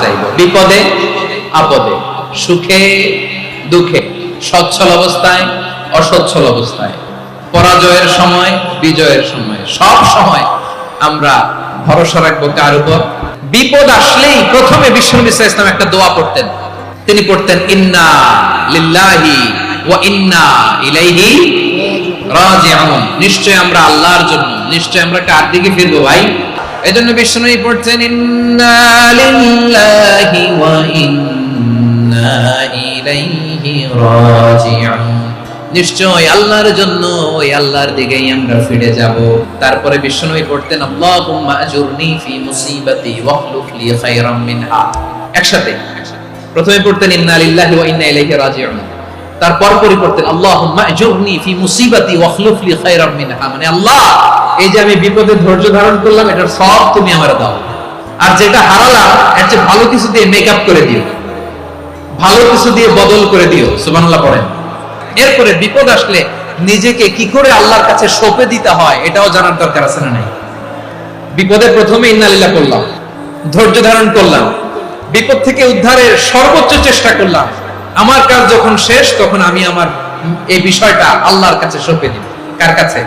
চাইব বিপদে, আপদে, সুখে, দুঃখে, সচ্ছল অবস্থায়, অসচ্ছল অবস্থায়, পরাজয়ের সময়, বিজয়ের সময়, সব সময় আমরা ভরসা রাখব কার উপর? বিপদ আসলেই প্রথমে বিশ্বনবী ইসলাম একটা দোয়া পড়তেন। তিনি পড়তেন, ইন্না লিল্লাহি ওয়া ইন্না ইলাইহি রাজিউন। নিশ্চয় আমরা আল্লাহর জন্য, নিশ্চয় আমরা কার দিকে ফিরবো ভাই? এজন্য বিশ্বনবী পড়ছেন, ইন্না লিল্লাহি ওয়া ইন্না ইলাইহি রাজিউন। নিশ্চয় আল্লাহর জন্য ওই আল্লাহর দিকেই আমরা ফিরে যাব। তারপরে বিশ্বনবী পড়তেন, আল্লাহুম্মা আজুরনি ফি মুসিবাতি ওয়াখলুফ লি খায়রাম মিনহা। একসাথে। প্রথমে পড়তেন, ইন্না লিল্লাহি ওয়া ইন্না ইলাইহি রাজিউন। তারপর পরে পড়তেন, আল্লাহুম্মা আজুরনি ফি মুসিবাতি ওয়াখলুফ খায়রাম মিনহা। মানে আল্লাহ, এই যে আমি বিপদে ধৈর্য ধারণ করলাম সব তুমি আমারে দাও। আর যেটা হারালাম, এর চেয়ে ভালো কিছু দিয়ে মেকআপ করে দিও। ভালো কিছু দিয়ে বদল করে দিও পড়েন। এরপরে বিপদ আসলে নিজেকে কি করে আল্লাহর কাছে সঁপে দিতে হয়, এটাও জানার দরকার আছে না নাই? বিপদে প্রথমে ইন্নালিল্লাহ করলাম, ধৈর্য ধারণ করলাম, বিপদ থেকে উদ্ধারের সর্বোচ্চ চেষ্টা করলাম। আমার কাজ যখন শেষ, তখন আমি আমার এই বিষয়টা আল্লাহর কাছে সঁপে দিব। কার কাছে?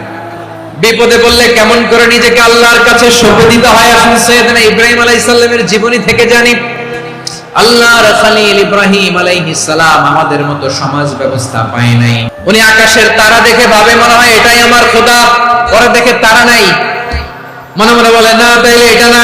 বিপদে বললে কেমন করে নিজেকে আল্লাহর কাছে সঁপে দিতে হয়? আসলে সৈয়দনা ইব্রাহিম আলাইহিস জীবনী থেকে জানি। আল্লাহর খালিল ইব্রাহিম আলাইহিস সালাম আমাদের মতো সমাজ ব্যবস্থা পায় নাই। উনি আকাশের তারা দেখে ভাবে, মনে হয় এটাই আমার খোদা। পরে দেখে তারা নাই। মনে মনে বলে, না, তাইলে এটা না।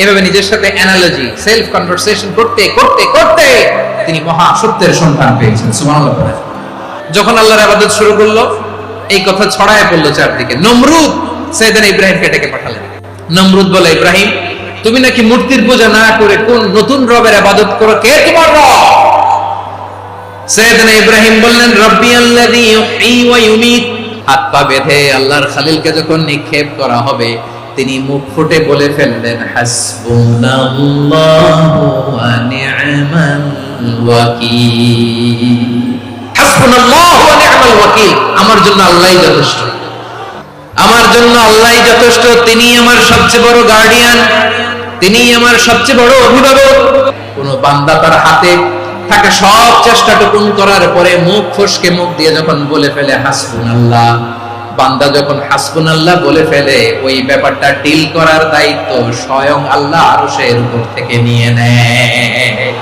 এভাবে নিজের সাথে অ্যানালজি সেলফ কনভারসেশন করতে করতে করতে তিনি মহা সত্যের সন্ধান পেয়েছেন, সুবহানাল্লাহ যখন আল্লাহর ইবাদত শুরু করল, এই কথা ছড়ায় পড়ল চারদিকে। নমরুদ সাইয়েদনা ইব্রাহিমকে ডেকে পাঠালেন। নমরুদ বলে, ইব্রাহিম, তুমি নাকি মূর্তির পূজা না করে কোন নতুন রবের ইবাদত করো? কে তোমার রব? সৈয়দনা ইব্রাহিম বললেন, রব্বি আল্লাযী ইউহয়ী ওয়া ইউমীত। হাত পা বেঁধে আল্লাহর খালিলকে যখন নিক্ষেপ করা হবে তিনি মুখ ফুটে বলে ফেললেন আমার জন্য আল্লাহই যথেষ্ট। আমার জন্য আল্লাহই যথেষ্ট। তিনি আমার সবচেয়ে বড় গার্ডিয়ান তিনি আমার সবচেয়ে বড় অভিভাবক। কোন বান্দা তার হাতে থাকে সব চেষ্টাটুকুন করার পরে মুখ ফসকে মুখ দিয়ে যখন বলে ফেলে হাসবুন আল্লাহ বান্দা যখন হাসবুন আল্লাহ বলে ফেলে, ওই ব্যাপারটা ডিল করার দায়িত্ব স্বয়ং আল্লাহ আরও এর উপর থেকে নিয়ে নেয়।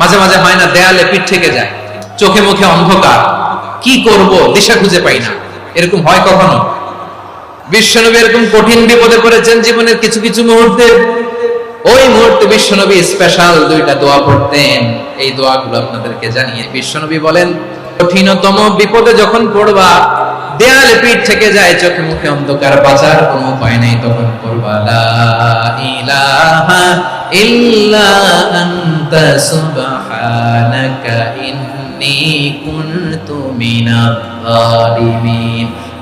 মাঝে মাঝে হয় না, দেয়ালে পিঠ থেকে যায়, চোখে মুখে অন্ধকার। কি করব, দিশা খুঁজে পাই না। এরকম হয় কখনো? বিশ্বনবী এরকম কঠিন বিপদে পড়েছেন জীবনের কিছু কিছু মুহূর্তে। ওই মুহূর্তে বিশ্বনবী স্পেশাল দুইটা দোয়া পড়তেন। এই দোয়াগুলো আপনাদেরকে জানিয়ে বিশ্বনবী বলেন, কঠিনতম বিপদে যখন পড়বা দেয়ালে পিঠ থেকে যায়, চোখে মুখে অন্ধকার, বাঁচার কোনো উপায় নেই তখন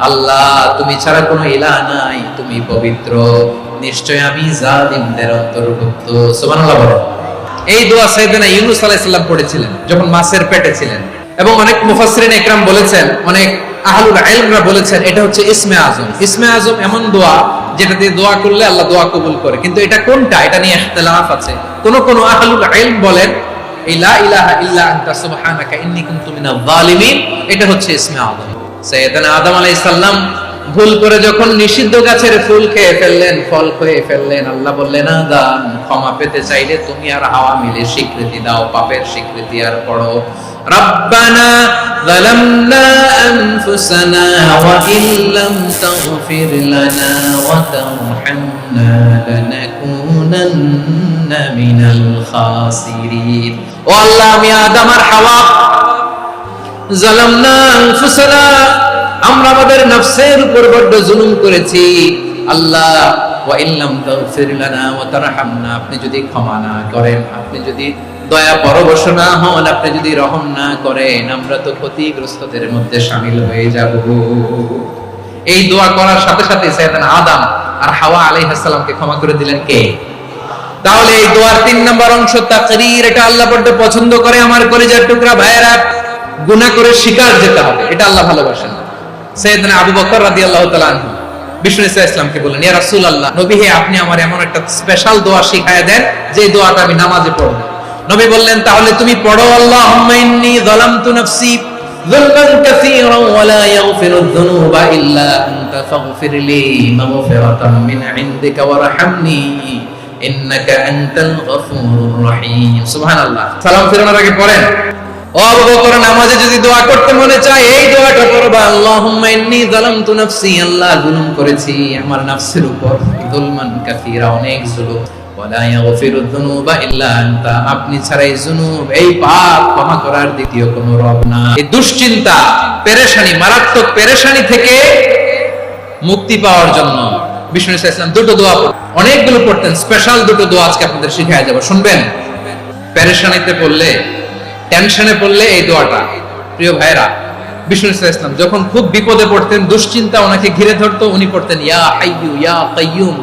আল্লাহ, তুমি ছাড়া কোনো নাই, তুমি পবিত্র। নিশ্চয় আমি জালিমদের অন্তর্ভুক্ত। বলেন এই দোয়া সাইয়েদনা ইউনূস আলাইহিস পড়েছিলেন, যখন মাছের পেটে ছিলেন। এবং অনেক মুফাসসিরিন একরাম বলেছেন, অনেক আহলুল বলেছেন, এটা হচ্ছে ইসমে আজম। ইসমে আজম এমন দোয়া যেটা দিয়ে দোয়া করলে আল্লাহ দোয়া কবুল করে। কিন্তু এটা কোনটা? এটা নিয়ে আছে। কোন কোন আহলুল বলেন ভুল করে যখন নিষিদ্ধ গাছের ফুল খেয়ে ফেললেন, ফল খেয়ে ফেললেন, আল্লাহ বললেন ক্ষমা পেতে চাইলে তুমি আর হাওয়া মিলে স্বীকৃতি দাও, পাপের স্বীকৃতি আর পড়ো। রব্বানা أنفسنا وإن لم تغفر لنا وترحمنا لنكونن من الخاسرين والله আমি আদম আর হাওয়া জালামনা আনফুসানা আমরা আমাদের নফসের উপর বড্ড জুলুম করেছি আল্লাহ ওয়া ইল্লাম তাগফির লানা ওয়া তারহামনা আপনি যদি ক্ষমা না করেন আপনি যদি দয়া পরবশ হন, আপনি যদি রহম না করেন, আমরা তো ক্ষতিগ্রস্তদের মধ্যে শামিল হয়ে যাব। এই দোয়া করার সাথে সাথে সাইয়েদানা আদম আর হাওয়া আলাইহিস সালামকে ক্ষমা করে দিলেন কে? তাহলে এই দোয়ার তিন নম্বর অংশ তাকরীর, এটা আল্লাহ বড্ড পছন্দ করে। আমার কলিজার টুকরা ভাইয়েরা, গুনাহ করে শিকার যেতে হবে, এটা আল্লাহ ভালোবাসেন। সৈয়দনা আবু বকর রাদিয়াল্লাহু তাআলা আনহু, বিষ্ণু ইসা ইসলামকে বললেন, ইয়া রাসূলুল্লাহ, নবী হে, আপনি আমার এমন একটা স্পেশাল দোয়া শিখায় দেন, যে দোয়াটা আমি নামাজে পড়ব। নবী বললেন, তাহলে তুমি পড়ো, আল্লাহুম্মা ইন্নী যালামতু নাফসি যুলমান কাসীরা ওয়া লা ইয়াগফিরু যুনুবা ইল্লা আনতা ফাগফির লি মাগফিরাতাম মিন ইনদিকা ওয়া ওয়ারহামনি ইন্নাকা আনতাল গফুরুর রহিম। সুবহানাল্লাহ। সালাম ফিরানোর আগে পড়েন। ও আবু বকর, নামাজে যদি দোয়া করতে মনে চায়, এই দোয়াটা পড়বা, আল্লাহুম্মা ইন্নী যালামতু নাফসি, আল্লাহ জুলুম করেছি, আমার নাফসের উপর যুলমান কাসীরা অনেক যুলুম আপনি অনেকগুলো পড়তেন স্পেশাল দুটো দোয়া আজকে আপনাদের যাব। শুনবেন? পেরেশানিতে পড়লে টেনশনে পড়লে এই দোয়াটা। প্রিয় ভাইরা বিষ্ণু ইসলাম যখন খুব বিপদে পড়তেন, দুশ্চিন্তা ওনাকে ঘিরে ধরতো, উনি পড়তেন, ইয়া ইয়া কাইয়ুম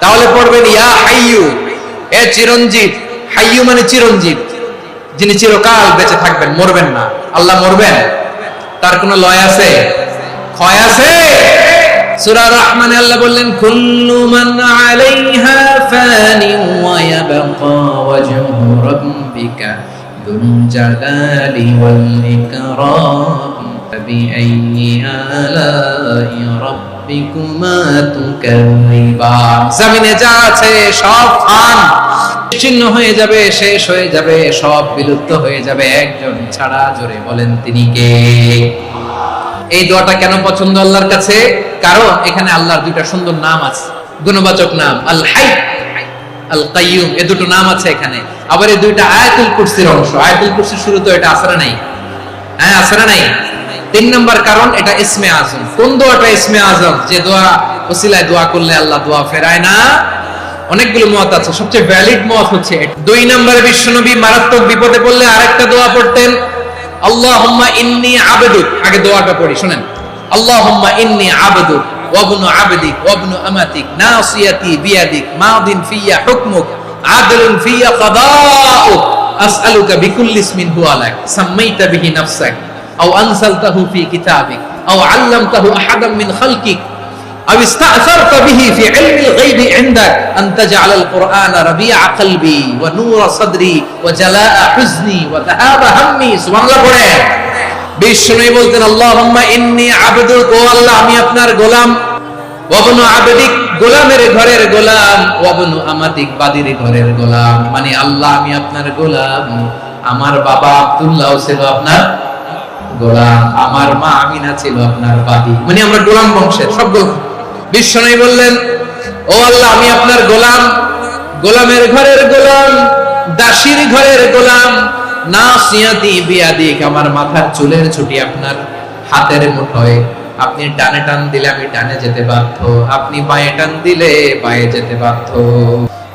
তাহলে পড়বেন, ইয়া হাইয়ু এ চিরঞ্জীব হাইয়ু মানে চিরঞ্জীব। যিনি চিরকাল বেঁচে থাকবেন, মরবেন না। আল্লাহ মরবেন? তার কোনো লয় আছে? ক্ষয় আছে? সূরা রহমানে আল্লাহ বললেন, কুল্লু মান আলাইহা ফানি ওয়া ইয়াবকা ওয়াজহু রাব্বিকা জালালি ওয়াল ইকরাম জমিনে যা আছে সব ফান চিহ্ন হয়ে যাবে, শেষ হয়ে যাবে, সব বিলুপ্ত হয়ে যাবে। একজন ছাড়া জোরে বলেন তিনি কে? এই দোয়াটা কেন পছন্দ আল্লাহর কাছে? কারণ এখানে আল্লাহর দুইটা সুন্দর নাম আছে। গুণবাচক নাম আল হাই আল কাইয়ুম এ দুটো নাম আছে এখানে। আবার এই দুইটা আয়াতুল কুরসির অংশ। আয়াতুল কুরসির শুরু তো এটা আসরা নাই। হ্যাঁ আসরা নাই। তিন নম্বর কারণ, এটা ইসমে আজম। কোন দোয়াটা ইসমে আজম? যে দোয়া, ওসিলায় দোয়া করলে আল্লাহ দোয়া ফেরায় না। অনেকগুলো মত আছে, সবচেয়ে ভ্যালিড মত হচ্ছে দুই নম্বরে বিশ্বনবী মারাত্মক বিপদে পড়লে আরেকটা দোয়া পড়তেন, আল্লাহুম্মা ইন্নী আবদুক। আগে দোয়াটা পড়ি, শুনেন। আল্লাহুম্মা ইন্নী আবদুক ওয়াবনু আবদিক ওয়াবনু আমাতিক, নাসিয়াতি বিয়াদিক, মাদিন ফিয়া হুকমুক, আদলুন ফিয়া কাদাউক, আসআলুকা বিকুল্লি ইসমিন হুয়া লাক, সাম্মাইতা বিহি নাফসাক। আও গোলাম। গোলামের ঘরের গোলাম। আমাদিক বাদির ঘরের গোলাম। মানে আল্লাহ, আমি আপনার গোলাম। আমার বাবা আব্দুল্লাহ আপনার গোলাম, আমার মা আমিনা ছিল আপনার বাদী। মানে আমরা গোলাম বংশের, সব গোলাম। বললেন, ও আল্লাহ, আমি আপনার গোলাম। গোলামের ঘরের গোলাম ঘরের গোলাম। না আমার মাথার চুলের ছুটি আপনার হাতের মুঠোয়। আপনি ডানে টান দিলে আমি ডানে যেতে বাধ্য। আপনি বাঁয়ে টান দিলে বাঁয়ে যেতে বাধ্য।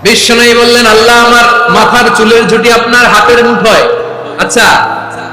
বিশ্বনবী বললেন, আল্লাহ, আমার মাথার চুলের ঝুটি আপনার হাতের মুঠোয়। আচ্ছা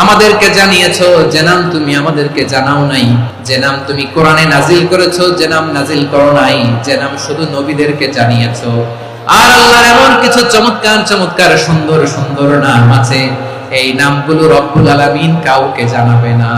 আমাদেরকে জানিয়েছো যে নাম তুমি আমাদেরকে জানাও নাই। যে নাম তুমি কোরআনে নাজিল করেছ যে নাম নাজিল করো নাই। যে নাম শুধু নবীদেরকে জানিয়েছো। আর আল্লাহর এমন কিছু চমৎকার চমৎকার, সুন্দর সুন্দর নাম আছে। এই নামগুলো রব্বুল আলামিন কাউকে জানাবে না।